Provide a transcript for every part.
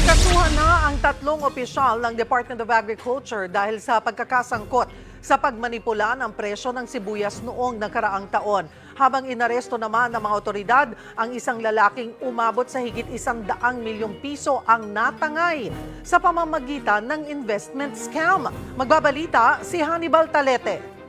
Nakasuhan na ang tatlong opisyal ng Department of Agriculture dahil sa pagkakasangkot sa pagmanipula ng presyo ng sibuyas noong nakaraang taon. Habang inaresto naman ng mga otoridad ang isang lalaking umabot sa higit isang daang milyong piso ang natangay sa pamamagitan ng investment scam. Magbabalita si Hannibal Talete.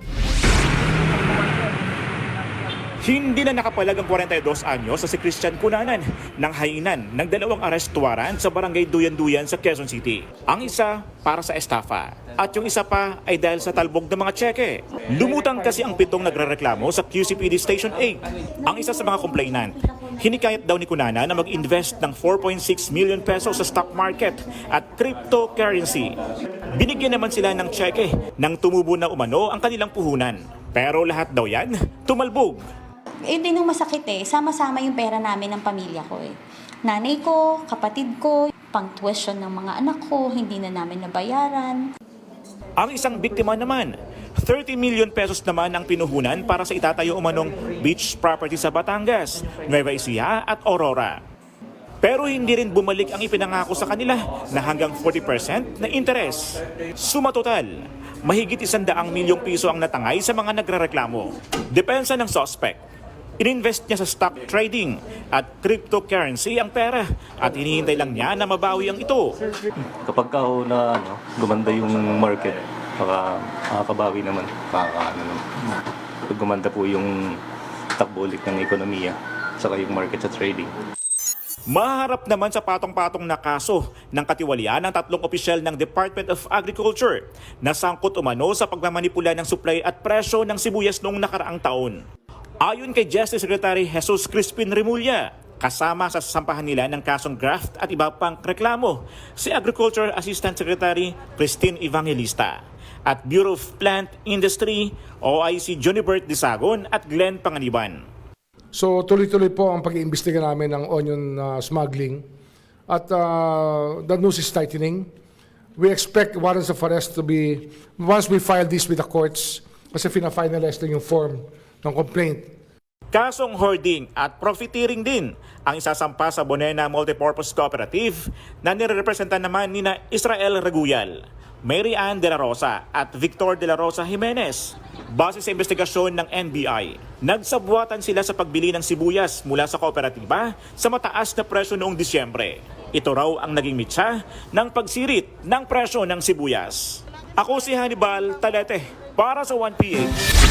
Hindi na nakapalag ang 42 anyos sa si Christian Cunanan ng hainan ng dalawang arrest sa barangay Duyan-Duyan sa Quezon City. Ang isa para sa estafa at yung isa pa ay dahil sa talbog ng mga tseke. Lumutang kasi ang pitong nagrereklamo sa QCPD Station 8. Ang isa sa mga complainant, hinikayat daw ni Cunanan na mag-invest ng 4.6 million pesos sa stock market at cryptocurrency. Binigyan naman sila ng tseke nang tumubo na umano ang kanilang puhunan. Pero lahat daw yan, tumalbog. Eh, din yung masakit eh. Sama-sama yung pera namin ng pamilya ko eh. Nanay ko, kapatid ko, pang tuition ng mga anak ko, hindi na namin nabayaran. Ang isang biktima naman, 30 million pesos naman ang pinuhunan para sa itatayo umanong beach property sa Batangas, Nueva Ecija at Aurora. Pero hindi rin bumalik ang ipinangako sa kanila na hanggang 40% na interes. Suma total, mahigit isandaang milyong piso ang natangay sa mga nagrereklamo. Depensa ng suspect. Ininvest niya sa stock trading at cryptocurrency ang pera at hinihintay lang niya na mabawi ang ito. Kapag ka ho na ano, gumanda yung market, baka makakabawi naman. Baka ano naman. Pag gumanda po yung takbo ulit ng ekonomiya, saka yung market sa trading. Maharap naman sa patong-patong na kaso ng katiwalian ng tatlong opisyal ng Department of Agriculture na sangkot umano sa pagmamanipula ng supply at presyo ng sibuyas noong nakaraang taon. Ayon kay Justice Secretary Jesus Crispin Remulla, kasama sa sasampahan nila ng kasong graft at iba pang reklamo si Agriculture Assistant Secretary Christine Evangelista at Bureau of Plant Industry OIC Jonibert Disagon at Glenn Panganiban. So tuloy-tuloy po ang pag-iimbestiga namin ng onion uh, smuggling. At uh, the news is tightening. We expect warrants of arrest to be, once we file this with the courts, kasi fina-finalize na yung form ng complaint. Kasong hoarding at profiteering din ang isasampa sa Bonena Multipurpose Cooperative na nirepresentan naman ni na Israel Reguyal, Mary Ann De La Rosa at Victor De La Rosa Jimenez. Base sa investigasyon ng NBI, nagsabwatan sila sa pagbili ng sibuyas mula sa kooperatiba sa mataas na presyo noong Disyembre. Ito raw ang naging mitsa ng pagsirit ng presyo ng sibuyas. Ako si Hannibal Talete para sa 1PH.